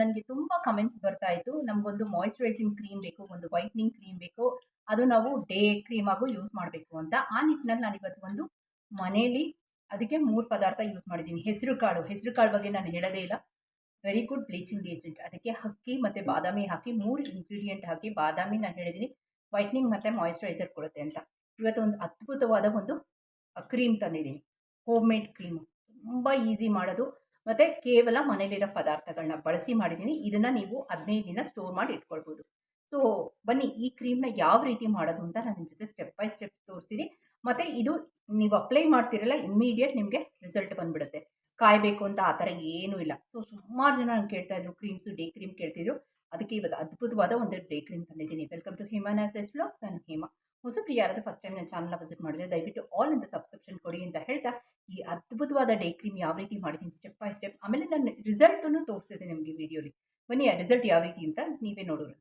ನನಗೆ ತುಂಬ ಕಮೆಂಟ್ಸ್ ಬರ್ತಾ ಇತ್ತು. ನಮಗೊಂದು ಮಾಯಿಶ್ಚರೈಸಿಂಗ್ ಕ್ರೀಮ್ ಬೇಕು, ಒಂದು ವೈಟ್ನಿಂಗ್ ಕ್ರೀಮ್ ಬೇಕು. ಅದು ನಾವು ಡೇ ಕ್ರೀಮ್ ಆಗು ಯೂಸ್ ಮಾಡಬೇಕು ಅಂತ. ಆ ನಿಟ್ಟಿನಲ್ಲಿ ನಾನು ಇವತ್ತು ಒಂದು ಮನೇಲಿ ಅದಕ್ಕೆ ಮೂರು ಪದಾರ್ಥ ಯೂಸ್ ಮಾಡಿದ್ದೀನಿ. ಹೆಸರು ಕಾಳು. ಹೆಸರು ಕಾಳು ಬಗ್ಗೆ ನಾನು ಹೇಳದೇ ಇಲ್ಲ. ವೆರಿ ಗುಡ್ ಬ್ಲೀಚಿಂಗ್ ಏಜೆಂಟ್ ಅದಕ್ಕೆ ಅಕ್ಕಿ ಮತ್ತು ಬಾದಾಮಿ ಹಾಕಿ, ಮೂರು ಇಂಗ್ರೀಡಿಯೆಂಟ್ ಹಾಕಿ ಬಾದಾಮಿ ನಾನು ಹೇಳಿದ್ದೀನಿ. ವೈಟ್ನಿಂಗ್ ಮತ್ತು ಮಾಯಿಶ್ಚರೈಸರ್ ಕೊಡುತ್ತೆ ಅಂತ. ಇವತ್ತು ಒಂದು ಅದ್ಭುತವಾದ ಒಂದು ಕ್ರೀಮ್ ತಂದಿದ್ದೀನಿ. ಹೋಮ್ ಮೇಡ್ ಕ್ರೀಮು ತುಂಬ ಈಸಿ ಮಾಡೋದು. ಮತ್ತು ಕೇವಲ ಮನೇಲಿರೋ ಪದಾರ್ಥಗಳನ್ನ ಬಳಸಿ ಮಾಡಿದ್ದೀನಿ. ಇದನ್ನು ನೀವು ಹದಿನೈದು ದಿನ ಸ್ಟೋರ್ ಮಾಡಿ ಇಟ್ಕೊಳ್ಬೋದು. ಸೊ ಬನ್ನಿ, ಈ ಕ್ರೀಮ್ನ ಯಾವ ರೀತಿ ಮಾಡೋದು ಅಂತ ನಾನು ನಿಮ್ಮ ಜೊತೆ ಸ್ಟೆಪ್ ಬೈ ಸ್ಟೆಪ್ ತೋರಿಸ್ತೀನಿ. ಮತ್ತು ಇದು ನೀವು ಅಪ್ಲೈ ಮಾಡ್ತಿರಲ್ಲ ಇಮ್ಮಿಡಿಯೇಟ್ ನಿಮಗೆ ರಿಸಲ್ಟ್ ಬಂದುಬಿಡುತ್ತೆ. ಕಾಯಬೇಕು ಅಂತ ಆ ಥರ ಏನೂ ಇಲ್ಲ. ಸೊ ಸುಮಾರು ಜನ ಕೇಳ್ತಾ ಇದ್ರು ಕ್ರೀಮ್ಸು ಡೇ ಕ್ರೀಮ್ ಕೇಳ್ತಿದ್ರು. ಅದಕ್ಕೆ ಇವತ್ತು ಅದ್ಭುತವಾದ ಒಂದು ಡೇ ತಂದಿದ್ದೀನಿ. Welcome to Hema Nagaraj blogs ನಾನು ಹೇಮಾ. ಹೊಸಬ್ರು ಯಾರಾದರೂ ಫಸ್ಟ್ ಟೈಮ್ ನನ್ನ ಚಾನಲ್ನ ವಿಸಿಟ್ ಮಾಡಿದ್ರೆ ದಯವಿಟ್ಟು ಆಲ್ ಅಂತ ಸಬ್ಸ್ಕ್ರಿಪ್ಷನ್ ಕೊಡಿ ಅಂತ ಹೇಳ್ತಾ ಈ ಅದ್ಭುತವಾದ ಡೇ ಕ್ರೀಮ್ ಯಾವ ರೀತಿ ಮಾಡಿದ್ದೀನಿ ಸ್ಟೆಪ್ ಬೈ ಸ್ಟೆಪ್ ಆಮೇಲೆ ನಾನು ರಿಸಲ್ಟನ್ನು ತೋರಿಸಿದೆ ನಿಮಗೆ ವಿಡಿಯೋಲಿ ಬನ್ನಿ, ಆ ರಿಸಲ್ಟ್ ಯಾವ ರೀತಿ ಅಂತ ನೀವೇ ನೋಡೋರು.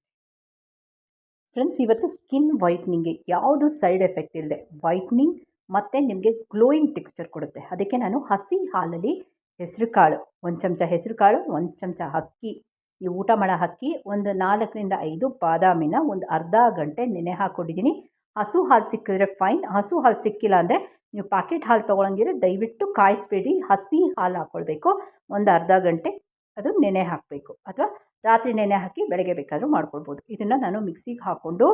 ಫ್ರೆಂಡ್ಸ್ ಇವತ್ತು ಸ್ಕಿನ್ ವೈಟ್ನಿಂಗ್ಗೆ ಯಾವುದು ಸೈಡ್ ಎಫೆಕ್ಟ್ ಇಲ್ಲದೆ ವೈಟ್ನಿಂಗ್ ಮತ್ತು ನಿಮಗೆ ಗ್ಲೋಯಿಂಗ್ ಟೆಕ್ಸ್ಚರ್ ಕೊಡುತ್ತೆ. ಅದಕ್ಕೆ ನಾನು ಹಸಿ ಹಾಲಲ್ಲಿ ಹೆಸರು ಕಾಳು ಒಂದು ಚಮಚ ಹೆಸರು ಕಾಳು ಒಂದು ಚಮಚ ಅಕ್ಕಿ ಈ ಊಟ ಮಾಡೋ ಅಕ್ಕಿ ಒಂದು ನಾಲ್ಕರಿಂದ ಐದು ಬಾದಾಮಿನ ಒಂದು ಅರ್ಧ ಗಂಟೆ ನೆನೆ ಹಾಕ್ಕೊಂಡಿದ್ದೀನಿ. ಹಸು ಹಾಲು ಸಿಕ್ಕಿದ್ರೆ ಫೈನ್ ಹಸು ಹಾಲು ಸಿಕ್ಕಿಲ್ಲ ಅಂದರೆ ನೀವು ಪ್ಯಾಕೆಟ್ ಹಾಲು ತೊಗೊಳಂಗಿದ್ರೆ ದಯವಿಟ್ಟು ಕಾಯಿಸ್ಬೇಡಿ. ಹಸಿ ಹಾಲು ಹಾಕ್ಕೊಳ್ಬೇಕು ಒಂದು ಅರ್ಧ ಗಂಟೆ ಅದು ನೆನೆ ಹಾಕಬೇಕು. ಅಥವಾ ರಾತ್ರಿ ನೆನೆ ಹಾಕಿ ಬೆಳಗ್ಗೆ ಬೇಕಾದರೂ ಮಾಡ್ಕೊಳ್ಬೋದು. ಇದನ್ನು ನಾನು ಮಿಕ್ಸಿಗೆ ಹಾಕ್ಕೊಂಡು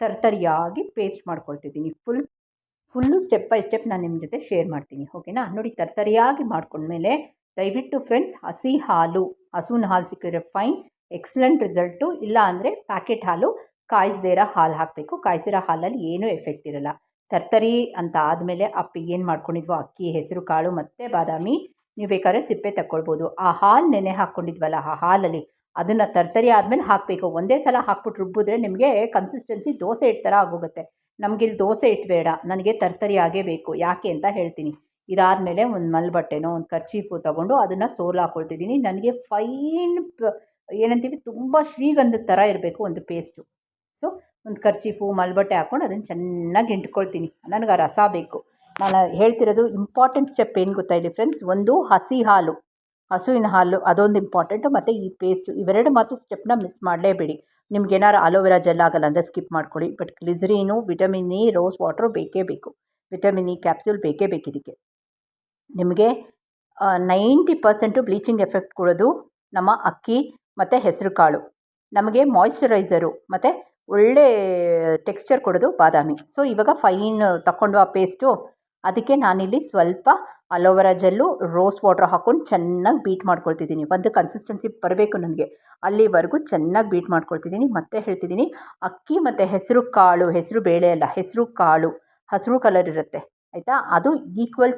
ತರ್ತರಿಯಾಗಿ paste ಮಾಡ್ಕೊಳ್ತಿದ್ದೀನಿ. Full, full step by step ನಾನು ನಿಮ್ಮ ಜೊತೆ ಶೇರ್ ಮಾಡ್ತೀನಿ. ಓಕೆನಾ ನೋಡಿ ತರ್ತರಿಯಾಗಿ ಮಾಡ್ಕೊಂಡ್ಮೇಲೆ ದಯವಿಟ್ಟು ಫ್ರೆಂಡ್ಸ್ ಹಸಿ ಹಾಲು, ಹಸುವಿನ ಹಾಲು ಸಿಕ್ಕಿದ್ರೆ ಫೈನ್ ಎಕ್ಸಲೆಂಟ್ ರಿಸಲ್ಟು ಇಲ್ಲ ಅಂದರೆ ಪ್ಯಾಕೆಟ್ ಹಾಲು ಕಾಯಿಸದೇ ಇರೋ ಹಾಲು ಹಾಕಬೇಕು. ಕಾಯಿಸಿರೋ ಹಾಲಲ್ಲಿ ಏನೂ ಎಫೆಕ್ಟ್ ಇರಲ್ಲ. ತರ್ತರಿ ಅಂತ ಆದಮೇಲೆ ಅಪ್ಪಿ ಏನು ಮಾಡ್ಕೊಂಡಿದ್ವು, ಅಕ್ಕಿ, ಹೆಸರು, ಕಾಳು ಮತ್ತು ಬಾದಾಮಿ, ನೀವು ಬೇಕಾದ್ರೆ ಸಿಪ್ಪೆ ತಗೊಳ್ಬೋದು ಆ ಹಾಲು ನೆನೆ ಹಾಕ್ಕೊಂಡಿದ್ವಲ್ಲ ಆ ಹಾಲಲ್ಲಿ ಅದನ್ನು ತರ್ತರಿ ಆದಮೇಲೆ ಹಾಕಬೇಕು. ಒಂದೇ ಸಲ ಹಾಕ್ಬಿಟ್ಟು ರುಬ್ಬಿದ್ರೆ ನಿಮಗೆ ಕನ್ಸಿಸ್ಟೆನ್ಸಿ ದೋಸೆ ಹಿಟ್ಟು ಥರ ಆಗೋಗುತ್ತೆ. ನಮಗೆ ಇಲ್ಲಿ ದೋಸೆ ಹಿಟ್ಟು ಬೇಡ. ನನಗೆ ತರ್ತರಿ ಆಗೇ ಬೇಕು. ಯಾಕೆ ಅಂತ ಹೇಳ್ತೀನಿ. ಇದಾದಮೇಲೆ ಒಂದು ಮಲ್ಬಟ್ಟೆನೋ, ಒಂದು ಕರ್ಚೀಫು ತೊಗೊಂಡು ಅದನ್ನು ಸೋಲ್ ಹಾಕ್ಕೊಳ್ತಿದ್ದೀನಿ ನನಗೆ ಫೈನ್ ಏನಂತೀವಿ, ತುಂಬ ಶ್ರೀಗಂಧದ ಥರ ಇರಬೇಕು ಒಂದು ಪೇಸ್ಟು. ಸೊ, ಒಂದು ಕರ್ಚೀಫು, ಮಲ್ಬಟ್ಟೆ ಹಾಕ್ಕೊಂಡು ಅದನ್ನು ಚೆನ್ನಾಗಿ ಇಂಟ್ಕೊಳ್ತೀನಿ ನನಗೆ ಆ ರಸ ಬೇಕು. ನಾನು ಹೇಳ್ತಿರೋದು ಇಂಪಾರ್ಟೆಂಟ್ ಸ್ಟೆಪ್ ಏನು ಗೊತ್ತಾ ಇದೆ ಫ್ರೆಂಡ್ಸ್? ಒಂದು ಹಸಿ ಹಾಲು. ಹಸುವಿನ ಹಾಲು ಅದೊಂದು ಇಂಪಾರ್ಟೆಂಟು, ಮತ್ತು ಈ ಪೇಸ್ಟು ಇವೆರಡು ಮಾತ್ರ ಸ್ಟೆಪ್ನ ಮಿಸ್ ಮಾಡಲೇಬೇಡಿ. ನಿಮ್ಗೆ ಏನಾರು ಅಲೋವೆರಾ ಜೆಲ್ ಆಗಲ್ಲ ಅಂದರೆ ಸ್ಕಿಪ್ ಮಾಡ್ಕೊಳ್ಳಿ. But glycerine, vitamin E rose water ಬೇಕೇ ಬೇಕು. ವಿಟಮಿನ್ ಇ ಕ್ಯಾಪ್ಸ್ಯೂಲ್ ಬೇಕೇ ಬೇಕು ಇದಕ್ಕೆ ನಿಮಗೆ ನೈಂಟಿ ಪರ್ಸೆಂಟು ಬ್ಲೀಚಿಂಗ್ ಎಫೆಕ್ಟ್ ಕೊಡೋದು ನಮ್ಮ ಅಕ್ಕಿ ಮತ್ತು ಹೆಸರು ಕಾಳು. ನಮಗೆ ಮಾಯಿಶ್ಚರೈಸರು ಮತ್ತು ಒಳ್ಳೆ ಟೆಕ್ಸ್ಚರ್ ಕೊಡೋದು ಬಾದಾಮಿ. ಸೊ, ಇವಾಗ ಫೈನ್ ತಗೊಂಡು ಆ ಪೇಸ್ಟು, ಅದಕ್ಕೆ ನಾನಿಲ್ಲಿ ಸ್ವಲ್ಪ ಅಲೋವೆರಾ ಜೆಲ್ಲು, ರೋಸ್ ವಾಟ್ರ್ ಹಾಕ್ಕೊಂಡು ಚೆನ್ನಾಗಿ ಬೀಟ್ ಮಾಡ್ಕೊಳ್ತಿದ್ದೀನಿ. ಒಂದು ಕನ್ಸಿಸ್ಟೆನ್ಸಿ ಬರಬೇಕು ನನಗೆ. ಅಲ್ಲಿವರೆಗೂ ಚೆನ್ನಾಗಿ ಬೀಟ್ ಮಾಡ್ಕೊಳ್ತಿದ್ದೀನಿ. ಮತ್ತೆ ಹೇಳ್ತಿದ್ದೀನಿ, ಅಕ್ಕಿ ಮತ್ತು ಹೆಸರು ಕಾಳು, ಹೆಸರು ಬೇಳೆ ಅಲ್ಲ, ಹೆಸರು ಕಾಳು, ಹಸಿರು ಕಲರ್ ಇರುತ್ತೆ. ಆಯಿತಾ? ಅದು ಈಕ್ವಲ್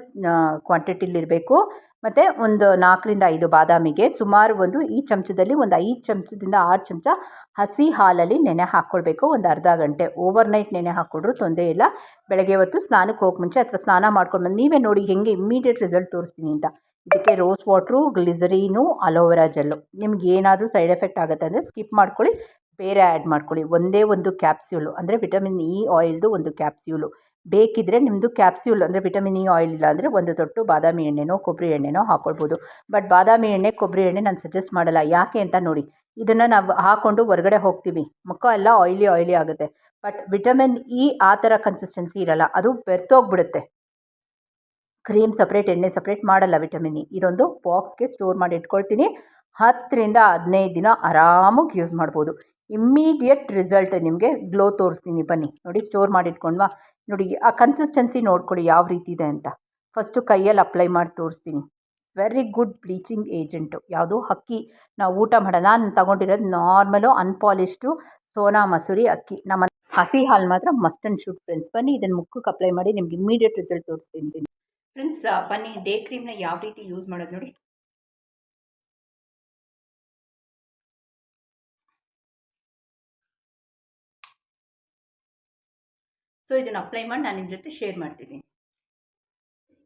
ಕ್ವಾಂಟಿಟಿಲಿರಬೇಕು ಮತ್ತು ಒಂದು ನಾಲ್ಕರಿಂದ ಐದು ಬಾದಾಮಿಗೆ ಸುಮಾರು ಒಂದು ಈ ಚಮಚದಲ್ಲಿ ಒಂದು ಐದು ಚಮಚದಿಂದ ಆರು ಚಮಚ ಹಸಿ ಹಾಲಲ್ಲಿ ನೆನೆ ಹಾಕ್ಕೊಳ್ಬೇಕು. ಒಂದು ಅರ್ಧ ಗಂಟೆ. ಓವರ್ ನೈಟ್ ನೆನೆ ಹಾಕ್ಕೊಡ್ರು ತೊಂದರೆ ಇಲ್ಲ. ಬೆಳಗ್ಗೆ ಹೊತ್ತು ಸ್ನಾನಕ್ಕೆ ಹೋಗಿ ಮುಂಚೆ ಅಥವಾ ಸ್ನಾನ ಮಾಡ್ಕೊಂಡು ಬಂದು ನೀವೇ ನೋಡಿ ಹೆಂಗೆ ಇಮ್ಮಿಡಿಯೇಟ್ ರಿಸಲ್ಟ್ ತೋರಿಸ್ತೀನಿ ಅಂತ. ಇದಕ್ಕೆ rose water glycerine aloe vera gel ನಿಮ್ಗೆ ಏನಾದರೂ ಸೈಡ್ ಎಫೆಕ್ಟ್ ಆಗುತ್ತೆ ಅಂದರೆ ಸ್ಕಿಪ್ ಮಾಡ್ಕೊಳ್ಳಿ. ಬೇರೆ ಆ್ಯಡ್ ಮಾಡ್ಕೊಳ್ಳಿ. ಒಂದೇ ಒಂದು ಕ್ಯಾಪ್ಸ್ಯೂಲು ಅಂದರೆ ವಿಟಮಿನ್ ಇ ಆಯಿಲ್ದು ಒಂದು ಕ್ಯಾಪ್ಸ್ಯೂಲು ಬೇಕಿದ್ದರೆ ನಿಮ್ಮದು ಕ್ಯಾಪ್ಸ್ಯೂಲ್ ಅಂದರೆ ವಿಟಮಿನ್ ಇ ಆಯಿಲ್ ಇಲ್ಲ ಅಂದರೆ ಒಂದು ತೊಟ್ಟು ಬಾದಾಮಿ ಎಣ್ಣೆನೋ, ಕೊಬ್ಬರಿ ಎಣ್ಣೆನೋ ಹಾಕ್ಕೊಳ್ಬೋದು ಬಟ್ ಬಾದಾಮಿ ಎಣ್ಣೆ, ಕೊಬ್ಬರಿ ಎಣ್ಣೆ ನಾನು ಸಜೆಸ್ಟ್ ಮಾಡಲ್ಲ. ಯಾಕೆ ಅಂತ ನೋಡಿ. ಇದನ್ನು ನಾವು ಹಾಕ್ಕೊಂಡು ಹೊರಗಡೆ ಹೋಗ್ತೀವಿ. ಮುಖ ಎಲ್ಲ ಆಯ್ಲಿ ಆಯ್ಲಿ ಆಗುತ್ತೆ. ಬಟ್ ವಿಟಮಿನ್ ಇ ಆ ಥರ ಕನ್ಸಿಸ್ಟೆನ್ಸಿ ಇರಲ್ಲ. ಅದು ಬೆರ್ತೋಗ್ಬಿಡುತ್ತೆ ಕ್ರೀಮ್ ಸಪ್ರೇಟ್ ಎಣ್ಣೆ ಸಪ್ರೇಟ್ ಮಾಡಲ್ಲ ವಿಟಮಿನ್ ಇ ಇದೊಂದು ಬಾಕ್ಸ್ಗೆ ಸ್ಟೋರ್ ಮಾಡಿ ಇಟ್ಕೊಳ್ತೀನಿ. ಹತ್ತರಿಂದ ಹದಿನೈದು ದಿನ ಆರಾಮಾಗಿ ಯೂಸ್ ಮಾಡ್ಬೋದು. ಇಮ್ಮಿಡಿಯೇಟ್ ರಿಸಲ್ಟ್ ನಿಮಗೆ ಗ್ಲೋ ತೋರಿಸ್ತೀನಿ. ಬನ್ನಿ. ನೋಡಿ ಸ್ಟೋರ್ ಮಾಡಿ ಇಟ್ಕೊಂಡ್ವಾ? ನೋಡಿ, ಆ ಕನ್ಸಿಸ್ಟೆನ್ಸಿ ನೋಡ್ಕೊಳ್ಳಿ ಯಾವ ರೀತಿ ಇದೆ ಅಂತ. ಫಸ್ಟು ಕೈಯಲ್ಲಿ ಅಪ್ಲೈ ಮಾಡಿ ತೋರಿಸ್ತೀನಿ. ವೆರಿ ಗುಡ್ ಬ್ಲೀಚಿಂಗ್ ಏಜೆಂಟು ಯಾವುದು ಅಕ್ಕಿ ನಾವು ಊಟ ಮಾಡೋಣ ನಾನು ತಗೊಂಡಿರೋದು ನಾರ್ಮಲು ಅನ್ಪಾಲಿಶ್ಡು ಸೋನಾ ಮಸೂರಿ ಅಕ್ಕಿ. ನಮ್ಮ ಹಸಿ ಹಾಲು ಮಾತ್ರ ಮಸ್ಟ್ ಆ್ಯಂಡ್ ಶೂಟ್ ಫ್ರೆಂಡ್ಸ್ ಬನ್ನಿ ಇದನ್ನು ಮುಖಕ್ಕೆ ಅಪ್ಲೈ ಮಾಡಿ ನಿಮ್ಗೆ ಇಮ್ಮಿಡಿಯೇಟ್ ರಿಸಲ್ಟ್ ತೋರಿಸ್ತೀನಿ. ಫ್ರೆಂಡ್ಸ್ ಬನ್ನಿ ಡೇ ಕ್ರೀಮ್ನ ಯಾವ ರೀತಿ ಯೂಸ್ ಮಾಡೋದು ನೋಡಿ. ಸೊ ಇದನ್ನು ಅಪ್ಲೈ ಮಾಡಿ ನಾನು ನಿಮ್ಮ ಜೊತೆ ಶೇರ್ ಮಾಡ್ತಿದ್ದೀನಿ.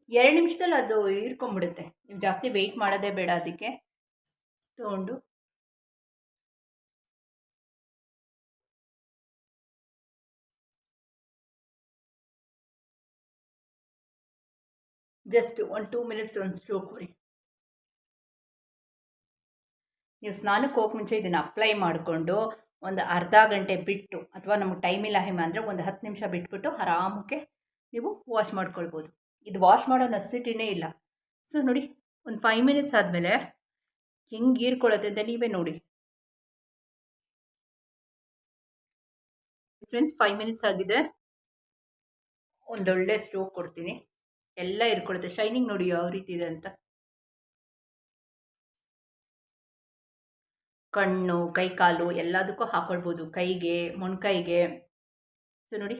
ಎರಡು ನಿಮಿಷದಲ್ಲಿ ಅದು ಹೀರ್ಕೊಂಬಿಡುತ್ತೆ ನೀವು ಜಾಸ್ತಿ ವೆಯ್ಟ್ ಮಾಡೋದೇ ಬೇಡ ಅದಕ್ಕೆ. ತೊಗೊಂಡು. ಜಸ್ಟ್ ಒಂದು ಟೂ ಮಿನಿಟ್ಸ್ ಒಂದು ಸ್ಟ್ರೋಕ್ ಕೊಡಿ. ನೀವು ಸ್ನಾನಕ್ಕೆ ಹೋಗೋ ಮುಂಚೆ ಇದನ್ನು ಅಪ್ಲೈ ಮಾಡಿಕೊಂಡು ಒಂದು ಅರ್ಧ ಗಂಟೆ ಬಿಟ್ಟು ಅಥವಾ ನಮಗೆ ಟೈಮ್ ಇಲ್ಲ ಹಿಮ ಅಂದರೆ ಒಂದು ಹತ್ತು ನಿಮಿಷ ಬಿಟ್ಬಿಟ್ಟು ಆರಾಮಕ್ಕೆ ನೀವು ವಾಶ್ ಮಾಡ್ಕೊಳ್ಬೋದು. ಇದು ವಾಶ್ ಮಾಡೋ ನೆಸಿಟಿನೇ ಇಲ್ಲ. ಸೊ ನೋಡಿ, ಒಂದು ಫೈವ್ ಮಿನಿಟ್ಸ್ ಆದಮೇಲೆ ಹೆಂಗೆ ಹೀರ್ಕೊಳ್ಳುತ್ತೆ ಅಂತ ನೀವೇ ನೋಡಿ. ಫ್ರೆಂಡ್ಸ್ ಫೈವ್ ಮಿನಿಟ್ಸ್ ಆಗಿದೆ. ಒಂದೊಳ್ಳೆ ಸ್ಟೋವ್ ಕೊಡ್ತೀನಿ. ಎಲ್ಲ ಇರ್ಕೊಳ್ಳುತ್ತೆ ಶೈನಿಂಗ್ ನೋಡಿ ಯಾವ ರೀತಿ ಇದೆ ಅಂತ. ಕಣ್ಣು ಕೈ ಕಾಲು ಎಲ್ಲದಕ್ಕೂ ಹಾಕೊಳ್ಬೋದು. ಕೈಗೆ, ಮೊಣಕೈಗೆ. ಸೊ ನೋಡಿ.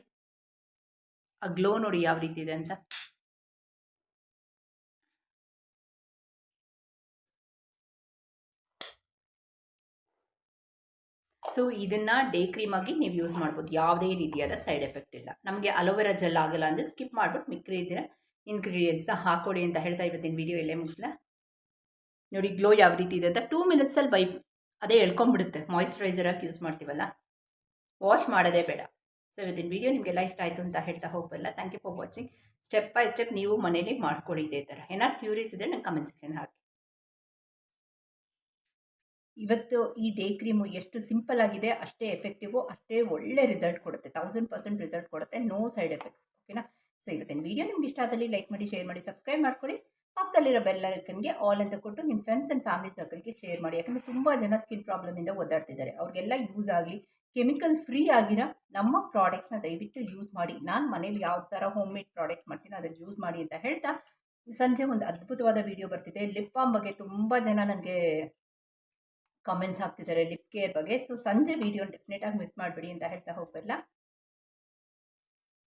ಆ ಗ್ಲೋ ನೋಡಿ ಯಾವ ರೀತಿ ಇದೆ ಅಂತ. ಸೊ ಇದನ್ನ ಡೇ ಕ್ರೀಮ್ ಆಗಿ ನೀವು ಯೂಸ್ ಮಾಡ್ಬೋದು. ಯಾವುದೇ ರೀತಿಯಾದ ಸೈಡ್ ಎಫೆಕ್ಟ್ ಇಲ್ಲ. ನಮಗೆ ಅಲೋವೆರಾ ಜೆಲ್ ಆಗಲ್ಲ ಅಂದರೆ ಸ್ಕಿಪ್ ಮಾಡ್ಬಿಟ್ಟು ಮಿಕ್ರಿ ಇದ್ದರೆ ಇನ್ಗ್ರೀಡಿಯೆಂಟ್ಸ್ನ ಹಾಕ್ಕೊಡಿ ಅಂತ ಹೇಳ್ತಾ ಇವತ್ತಿನ ವಿಡಿಯೋ ಎಲ್ಲೇ ಮುಗಿಸ್ಲಾ. ನೋಡಿ ಗ್ಲೋ ಯಾವ ರೀತಿ ಇದೆ ಅಂತ. ಟೂ ಮಿನಿಟ್ಸಲ್ಲಿ ವೈಪ್ ಅದೇ ಎಳ್ಕೊಂಬಿಡುತ್ತೆ. ಮಾಯಿಶ್ಚರೈಸರಾಗಿ ಯೂಸ್ ಮಾಡ್ತೀವಲ್ಲ? ವಾಶ್ ಮಾಡೋದೇ ಬೇಡ. ಸೊ ಇವತ್ತಿನ ವೀಡಿಯೋ ನಿಮಗೆಲ್ಲ ಇಷ್ಟ ಆಯಿತು ಅಂತ ಹೇಳ್ತಾ ಹೋಗಬಲ್ಲ. Thank you for watching step by step ನೀವು ಮನೇಲಿ ಮಾಡ್ಕೊಳ್ಳಿ ಇದೇ ಥರ ಏನಾದ್ರು ಕ್ಯೂರಿಯಸ್ ಇದ್ದರೆ ನಂಗೆ ಕಮೆಂಟ್ ಸೆಕ್ಷನ್ ಹಾಕಿ. ಇವತ್ತು ಈ ಡೇ ಕ್ರೀಮು ಎಷ್ಟು ಸಿಂಪಲ್ ಆಗಿದೆ, ಅಷ್ಟೇ ಎಫೆಕ್ಟಿವು ಅಷ್ಟೇ ಒಳ್ಳೆ ರಿಸಲ್ಟ್ ಕೊಡುತ್ತೆ. ತೌಸಂಡ್ ಪರ್ಸೆಂಟ್ ರಿಸಲ್ಟ್ ಕೊಡುತ್ತೆ. ನೋ ಸೈಡ್ ಎಫೆಕ್ಟ್ಸ್ ಓಕೆನಾ ಸೊ ಇವತ್ತಿನ ವೀಡಿಯೋ ನಿಮ್ಗೆ ಇಷ್ಟ ಆದಲ್ಲಿ ಲೈಕ್ ಮಾಡಿ ಶೇರ್ ಮಾಡಿ ಸಬ್ಸ್ಕ್ರೈಬ್ ಮಾಡ್ಕೊಳ್ಳಿ. ಪಕ್ಕದಲ್ಲಿರೋ ಬೆಲ್ಲೈಕನ್ಗೆ ಆಲ್ ಅಂತ ಕೊಟ್ಟು ನಿಮ್ಮ ಫ್ರೆಂಡ್ಸ್ ಆ್ಯಂಡ್ ಫ್ಯಾಮಿಲಿ ಸರ್ಕಲ್ಗೆ ಶೇರ್ ಮಾಡಿ. ಯಾಕಂದರೆ ತುಂಬ ಜನ ಸ್ಕಿನ್ ಪ್ರಾಬ್ಲಮಿಂದ ಓದಾಡ್ತಿದ್ದಾರೆ ಅವ್ರಿಗೆಲ್ಲ ಯೂಸ್ ಆಗಲಿ ಕೆಮಿಕಲ್ ಫ್ರೀ ಆಗಿರೋ ನಮ್ಮ ಪ್ರಾಡಕ್ಟ್ಸ್ನ ದಯವಿಟ್ಟು ಯೂಸ್ ಮಾಡಿ. ನಾನು ಮನೇಲಿ ಯಾವ ಥರ ಹೋಮ್ ಮೇಡ್ ಪ್ರಾಡಕ್ಟ್ ಮಾಡ್ತೀನಿ ಅದನ್ನು ಯೂಸ್ ಮಾಡಿ ಅಂತ ಹೇಳ್ತಾ ಸಂಜೆ ಒಂದು ಅದ್ಭುತವಾದ ವಿಡಿಯೋ ಬರ್ತಿದೆ. ಲಿಪ್ ಬಾಮ್ ಬಗ್ಗೆ ತುಂಬ ಜನ ನನಗೆ ಕಮೆಂಟ್ಸ್ ಹಾಕ್ತಿದ್ದಾರೆ ಲಿಪ್ ಕೇರ್ ಬಗ್ಗೆ. ಸೊ ಸಂಜೆ ವಿಡಿಯೋ ಡೆಫಿನೆಟ್ ಆಗಿ ಮಿಸ್ ಮಾಡಬೇಡಿ ಅಂತ ಹೇಳ್ತಾ ಹೋಗಲ್ಲ